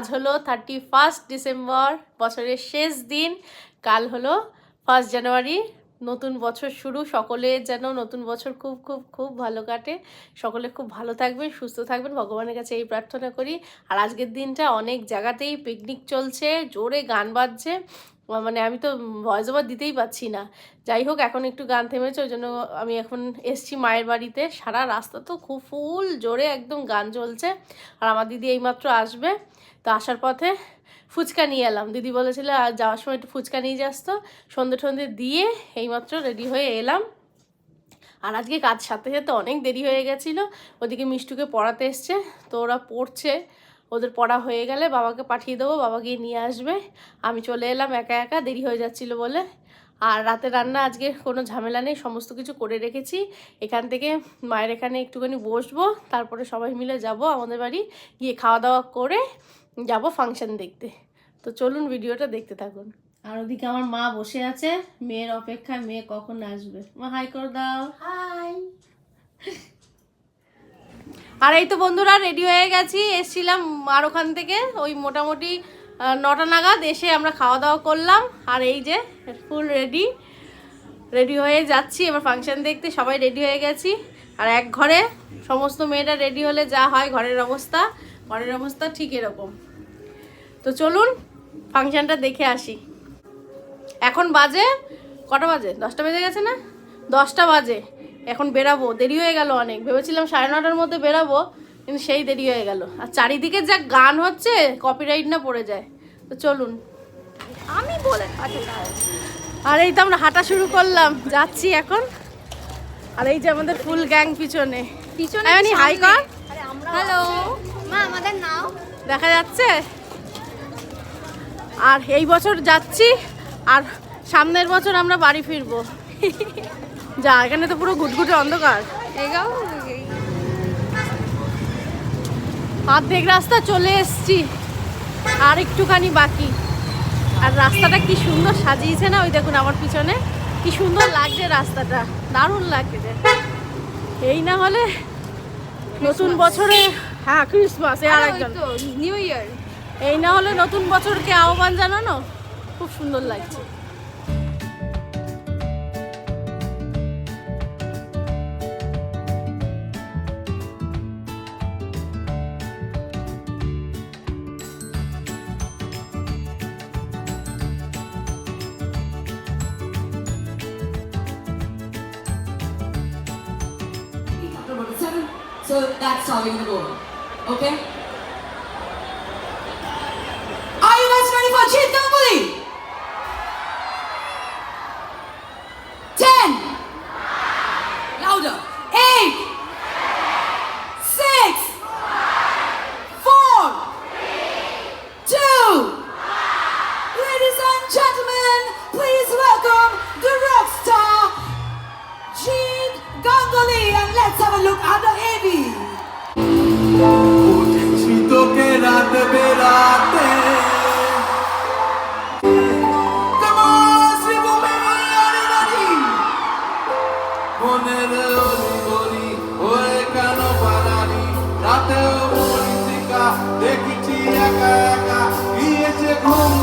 আজ হলো thirty first December বছরের শেষ দিন। কাল হলো ফার্স্ট জানুয়ারি নতুন বছর শুরু। সকলে যেন নতুন বছর খুব খুব খুব ভালো কাটে। সকলে খুব ভালো থাকবেন, সুস্থ থাকবেন। ভগবানের কাছে এই প্রার্থনা করি। আর আজকের দিনটা অনেক জায়গাতেই পিকনিক চলছে, জোরে গান বাজছে। মানে আমি তো ভয়েস ওভার দিতেই পাচ্ছি না। যাই হোক, এখন একটু গান থেমেছে ওই জন্য আমি এখন এসছি মায়ের বাড়িতে। সারা রাস্তা তো খুব ফুল জোরে একদম গান চলছে। আর আমার দিদি এইমাত্র আসবে, তো আসার পথে ফুচকা নিয়ে এলাম। দিদি বলেছিল, আর যাওয়ার সময় একটু ফুচকা নিয়ে যাস তো। সন্ধে সন্ধে দিয়ে এইমাত্র রেডি হয়ে এলাম। আর আজকে কাজ সাথে সাথে অনেক দেরি হয়ে গেছিল। ওদিকে মিষ্টুকে পড়াতে এসছে, তো ওরা পড়ছে। ওদের পড়া হয়ে গেলে বাবাকে পাঠিয়ে দেবো বাবা গিয়ে নিয়ে আসবে। আমি চলে এলাম একা একা দেরি হয়ে যাচ্ছিল বলে। আর রাতে রান্না আজকে কোনো ঝামেলা নেই সমস্ত কিছু করে রেখেছি। এখান থেকে মায়ের এখানে একটুখানি বসবো তারপরে সবাই মিলে যাব আমাদের বাড়ি গিয়ে খাওয়া দাওয়া করে যাব ফাংশন দেখতে। তো চলুন ভিডিওটা দেখতে থাকুন। আর ওদিকে আমার মা বসে আছে মেয়ের অপেক্ষায় মেয়ে কখন আসবে? মা হাই করে দাও। হাই আর এই তো বন্ধুরা রেডি হয়ে গেছি। এসছিলাম আর ওখান থেকে ওই মোটামুটি নটা নাগাদ এসে আমরা খাওয়া দাওয়া করলাম। আর এই যে ফুল রেডি রেডি হয়ে যাচ্ছি। এবার ফাংশন দেখতে সবাই রেডি হয়ে গেছি। আর এক ঘরে সমস্ত মেয়েরা রেডি হলে যা হয়, ঘরের অবস্থা। ঘরের অবস্থা ঠিক এরকম। তো চলুন ফাংশনটা দেখে আসি। এখন বাজে কটা বাজে? দশটা বেজে গেছে না? দশটা বাজে। এখন বেরাবো। দেরি হয়ে গেল অনেক। ভেবেছিলাম সাড়ে নটার মধ্যে বেরাবো কিন্তু সেই দেরি হয়ে গেল। আর চারিদিকে যা গান হচ্ছে কপিরাইট না পড়ে যায়। তো চলুন। আমি বলে আর এই তো আমরা হাঁটা শুরু করলাম। যাচ্ছি এখন। আর এই যে আমাদের ফুল গ্যাং পিছনে। পিছনে হাই কর। হ্যালো মা আমাদের নাও। দেখা যাচ্ছে? আর এই বছর যাচ্ছি আর সামনের বছর আমরা বাড়ি ফিরবো। যা এখানে তো পুরো ঘুটঘুটে অন্ধকার। অর্ধেক রাস্তা চলে এসছি আর একটুখানি বাকি। আর রাস্তাটা কি সুন্দর সাজিয়েছে না ওই দেখুন আমার পিছনে। কি সুন্দর লাগছে রাস্তাটা দারুণ লাগছে এই না হলে নতুন বছরে হ্যাঁ ক্রিসমাস আর একজন নিউ ইয়ার এই না হলে নতুন বছরকে আহ্বান জানানো খুব সুন্দর লাগছে। So that's how we're gonna go. Okay? Are you guys ready for Cheat Ganguli? home.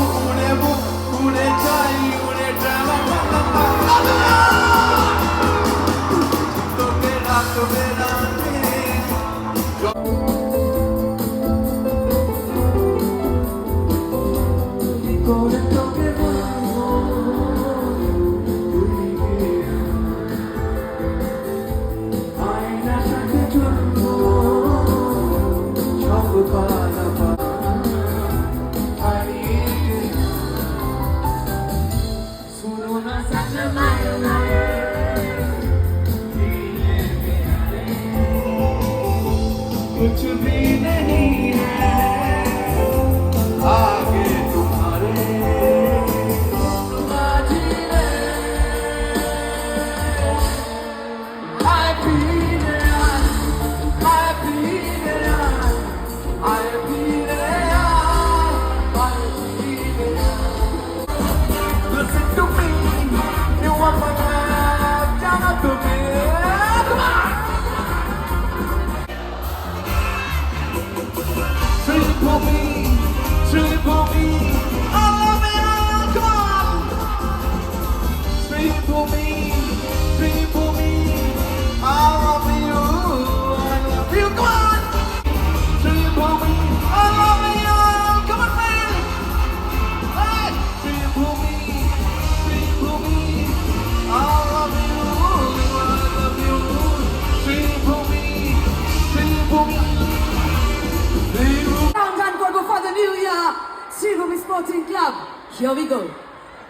Sporting Club. Here we go.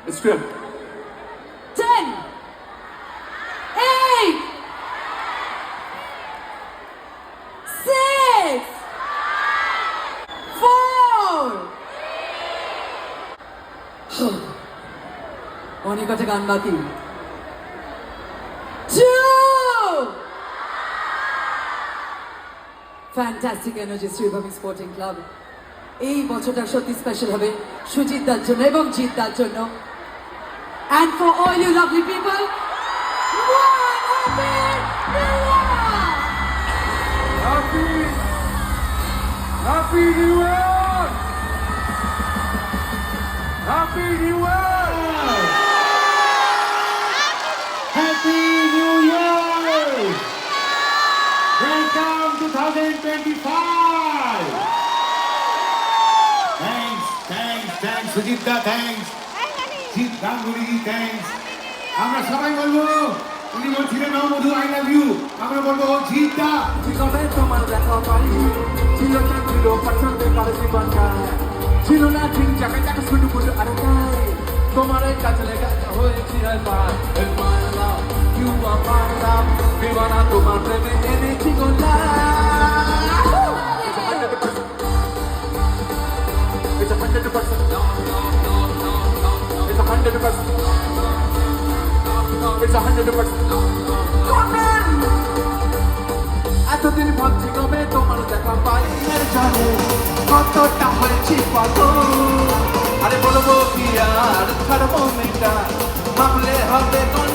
It's true. 10, 8, 6, 4, অনেক আছে গান বাকি Two! Fantastic energy Sribhumi sporting club এই বছরটা সত্যি স্পেশাল হবে সুজিত দার জন্য এবং জিত দার জন্য and for all you lovely people Happy New Year! Welcome 2025! Thanks, thanks, thanks, Sujita, Jeet Ganguly thanks আমরা সবাই বলব উনি বলছিলেন ও মধু আই লাভ ইউ আমরা বলব ও জিৎ দা। কবে তোমার দেখা পাই। ছিল না ছিল পছন্দ করে জীবনটা। ছিল না ঠিক জায়গায় দেখা শুরু করল আর তাই। তোমার কাছে লেগে হয়েছিল পার মাই লাভ ইউ আর মাই লাভ বিমানা তোমার প্রেমে It's a hundred percent. এতদিন তোমার দেখা পাই জানে, কতটা হয়েছি কত আরে বলব কি আর থার্মোমিটার ভাবলে হবে গন্ডগোল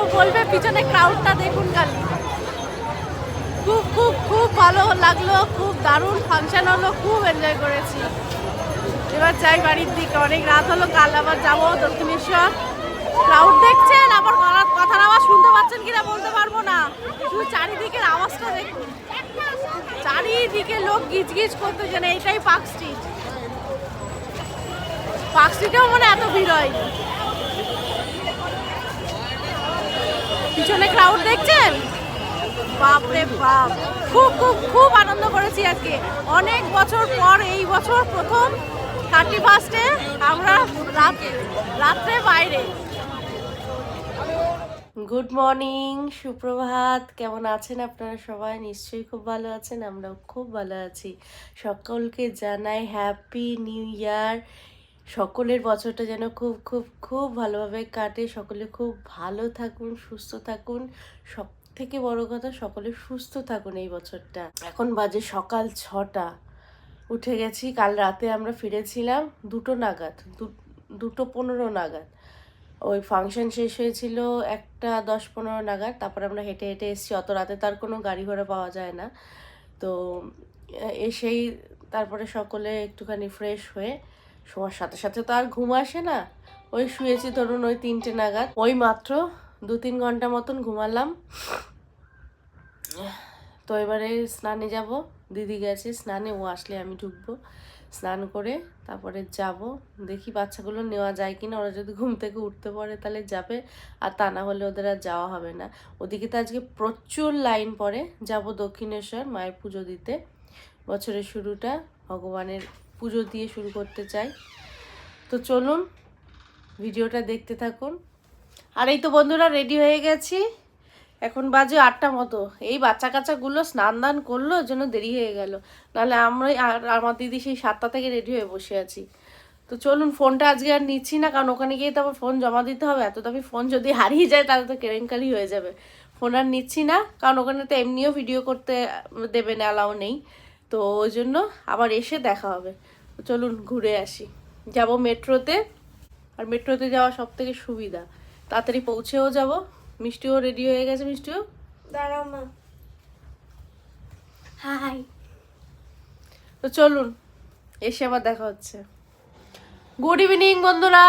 কেউ বলবে, পিছনে ক্রাউডটা দেখুন খালি। খুব খুব খুব ভালো লাগল, খুব দারুণ ফাংশন হলো, খুব এনজয় করেছি। এবার যাই বাড়ির দিকে, অনেক রাত হলো, কাল আবার যাব দক্ষিণেশ্বর। ক্রাউড দেখছেন, আবার কথার আওয়াজ শুনতে পাচ্ছেন কিনা বলতে পারব না। শুধু চারিদিকের আওয়াজটা দেখুন। চারিদিকে লোক গিজ গিজ করতে জানে এটাই পার্ক স্ট্রিট। পার্ক স্ট্রিটেও মানে এত ভিড় হয়নি। পিছনে ক্রাউড দেখছেন? বাপরে বাপ। খুব খুব খুব আনন্দ করেছি আজকে। অনেক বছর পর, এই বছর প্রথম থার্টি ফার্স্টে আমরা রাত, রাত্রে বাইরে। গুড মর্নিং সুপ্রভাত। কেমন আছেন আপনারা সবাই? নিশ্চয়ই খুব ভালো আছেন, আমরাও খুব ভালো আছি। সকলকে জানাই হ্যাপি নিউ ইয়ার সকলের বছরটা যেন খুব খুব খুব ভালোভাবে কাটে। সকলে খুব ভালো থাকুন, সুস্থ থাকুন। সব থেকে বড় কথা, সকলে সুস্থ থাকুন এই বছরটা। এখন বাজে সকাল ছটা। উঠে গেছি, কাল রাতে আমরা ফিরেছিলাম দুটো নাগাদ দুটো পনেরো নাগাদ। ওই ফাংশন শেষ হয়েছিল একটা দশ পনেরো নাগাদ, তারপর আমরা হেঁটে হেঁটে এসেছি। অত রাতে তার কোনো গাড়ি ঘোড়া পাওয়া যায় না। তো এসেই তারপরে সকলে একটুখানি ফ্রেশ হয়ে শোয়ার সাথে সাথে তো আর ঘুম আসে না। ওই শুয়েছি ধরুন ওই তিনটে নাগাদ। ওই মাত্র দু তিন ঘণ্টা মতন ঘুমালাম। তো এবারে স্নানে যাব। দিদি গেছে স্নানে, ও আসলে আমি ঢুকবো। স্নান করে তারপরে যাব। দেখি বাচ্চাগুলো নেওয়া যায় কিনা। ওরা যদি ঘুম থেকে উঠতে পারে তাহলে যাবে। আর তা না হলে ওদের আর যাওয়া হবে না। ওদিকে তো আজকে প্রচুর লাইন পড়ে। যাব দক্ষিণেশ্বর মায়ের পুজো দিতে। বছরের শুরুটা ভগবানের পুজো দিয়ে শুরু করতে চাই। তো চলুন, ভিডিওটা দেখতে থাকুন। আর এই তো বন্ধুরা রেডি হয়ে গেছি। এখন বাজে আটটা মতো। এই বাচ্চা কাচ্চাগুলো স্নান দান করল জন্য দেরি হয়ে গেল। নাহলে আমরা আর আমার দিদি সেই সাতটা থেকে রেডি হয়ে বসে আছি। তো চলুন ফোনটা আজকে আর নিচ্ছি না, কারণ ওখানে গিয়ে তো আবার ফোন জমা দিতে হবে। এত দামি ফোন যদি হারিয়ে যায়, তাহলে তো কেলেঙ্কারি হয়ে যাবে। ফোন আর নিচ্ছি না, কারণ ওখানে তো এমনিও ভিডিও করতে দেবে না অ্যালাউ নেই। তো ওই জন্য আবার এসে দেখা হবে। চলুন ঘুরে আসি। যাব মেট্রোতে। আর মেট্রোতে যাওয়া সব থেকে সুবিধা। তাড়াতাড়ি পৌঁছেও যাব। মিষ্টিও রেডি হয়ে গেছে মিষ্টিও। দাঁড়াও মা। হাই তো চলুন এসে আবার দেখা হচ্ছে। গুড ইভিনিং বন্ধুরা।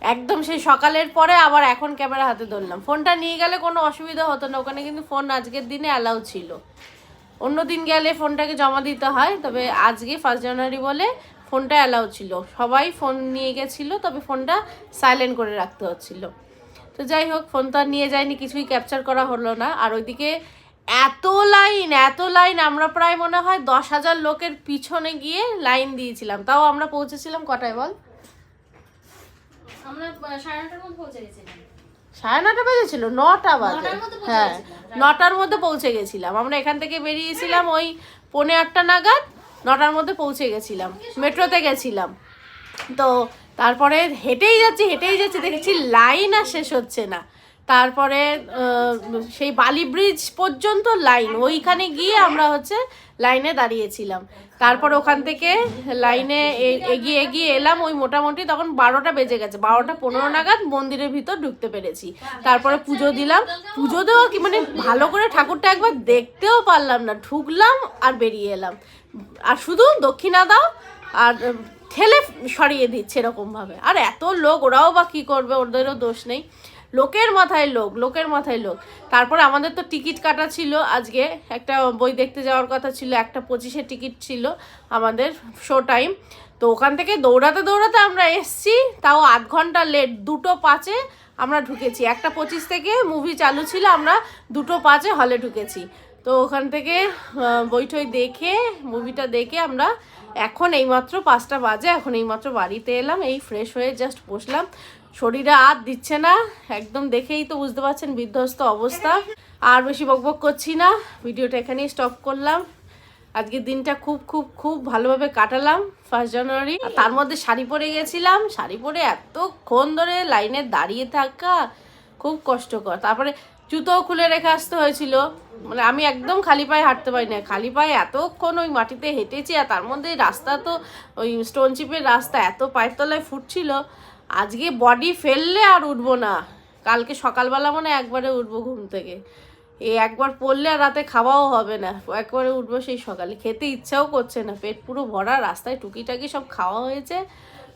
একদম সেই সকালের পরে আবার এখন ক্যামেরা হাতে ধরলাম। ফোনটা নিয়ে গেলে কোনো অসুবিধা হতো না। ওখানে কিন্তু ফোন আজকের দিনে অ্যালাউ ছিল। অন্য দিন গেলে ফোনটাকে জমা দিতে হয়, তবে আজকে ফার্স্ট জানুয়ারি বলে ফোনটা অ্যালাউ ছিল। সবাই ফোন নিয়ে গেছিল, তবে ফোনটা সাইলেন্ট করে রাখতে হচ্ছিল। তো যাই হোক, ফোন তো আর নিয়ে যায়নি, কিছুই ক্যাপচার করা হলো না। আর ওইদিকে এত লাইন এত লাইন আমরা প্রায় মনে হয় দশ হাজার লোকের পিছনে গিয়ে লাইন দিয়েছিলাম। তাও আমরা পৌঁছেছিলাম, কটায় বল? আমরা সাড়ে নটার মধ্যে পৌঁছে গেছিলাম। সাড়ে নটা বেজেছিল নটা বাজে। হ্যাঁ নটার মধ্যে পৌঁছে গেছিলাম। আমরা এখান থেকে বেরিয়েছিলাম ওই পৌনে আটটা নাগাদ নটার মধ্যে পৌঁছে গেছিলাম মেট্রোতে গেছিলাম। তো তারপরে হেঁটেই যাচ্ছি হেঁটেই যাচ্ছি দেখছি লাইন আর শেষ হচ্ছে না। তারপরে সেই বালি ব্রিজ পর্যন্ত লাইন ওইখানে গিয়ে আমরা হচ্ছে লাইনে দাঁড়িয়েছিলাম। তারপর ওখান থেকে লাইনে এগিয়ে এগিয়ে এলাম, ওই মোটামুটি তখন বারোটা বেজে গেছে, বারোটা পনেরো নাগাদ মন্দিরের ভিতর ঢুকতে পেরেছি। তারপরে পুজো দিলাম। পুজো দেওয়া কি মানে ভালো করে ঠাকুরটা একবার দেখতেও পারলাম না, ঢুকলাম আর বেরিয়ে এলাম। আর শুধু দক্ষিণা দাও আর ঠেলে সরিয়ে দিচ্ছে এরকমভাবে। আর এত লোক, ওরাও বা কী করবে, ওদেরও দোষ নেই। লোকের মাথায় লোক, লোকের মাথায় লোক। তারপর আমাদের তো টিকিট কাটা ছিল আজকে। একটা বই দেখতে যাওয়ার কথা ছিল, একটা পঁচিশে টিকিট ছিল আমাদের শো টাইম তো ওখান থেকে দৌড়াতে দৌড়াতে আমরা এসছি, তাও আধ ঘণ্টা লেট দুটো পাঁচে আমরা ঢুকেছি। একটা পঁচিশ থেকে মুভি চালু ছিল, আমরা দুটো পাঁচে হলে ঢুকেছি। তো ওখান থেকে বইটই দেখে মুভিটা দেখে আমরা এখন এইমাত্র পাঁচটা বাজে, এখন এইমাত্র বাড়িতে এলাম, এই ফ্রেশ হয়ে জাস্ট বসলাম। শরীরে আর দিচ্ছে না। একদম দেখেই তো বুঝতে পারছেন বিধ্বস্ত অবস্থা। আর বেশি বকবক করছি না। ভিডিওটা এখানেই স্টপ করলাম। আজকের দিনটা খুব খুব খুব ভালোভাবে কাটালাম ফার্স্ট জানুয়ারি তার মধ্যে শাড়ি পরে গেছিলাম। শাড়ি পরে এতক্ষণ ধরে লাইনে দাঁড়িয়ে থাকা খুব কষ্টকর। তারপরে জুতোও খুলে রেখে আসতে হয়েছিল। মানে আমি একদম খালি পায়ে হাঁটতে পারি না খালি পায়ে এতক্ষণ ওই মাটিতে হেঁটেছি আর তার মধ্যে রাস্তা তো, ওই স্টোন চিপের রাস্তা এত পায়ের তলায় ফুটছিল। আজকে বডি ফেললে আর উঠবো না। কালকে সকালবেলা মনে একবারে উঠবো ঘুম থেকে। এই একবার পড়লে আর রাতে খাওয়াও হবে না। একবারে উঠবো সেই সকালে। খেতে ইচ্ছাও করছে না। পেট পুরো ভরা, রাস্তায় টুকিটাকি সব খাওয়া হয়েছে।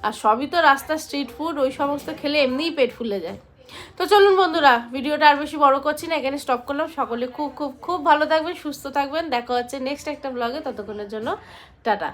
আর সবই তো রাস্তা স্ট্রিট ফুড ওই সমস্ত খেলে এমনিই পেট ফুলে যায়। তো চলুন বন্ধুরা, ভিডিওটা আর বেশি বড় করছি না, এখানে স্টপ করলাম। সকলে খুব খুব খুব ভালো থাকবেন, সুস্থ থাকবেন। দেখা হচ্ছে নেক্সট একটা ব্লগে ততক্ষণের জন্য, টাটা।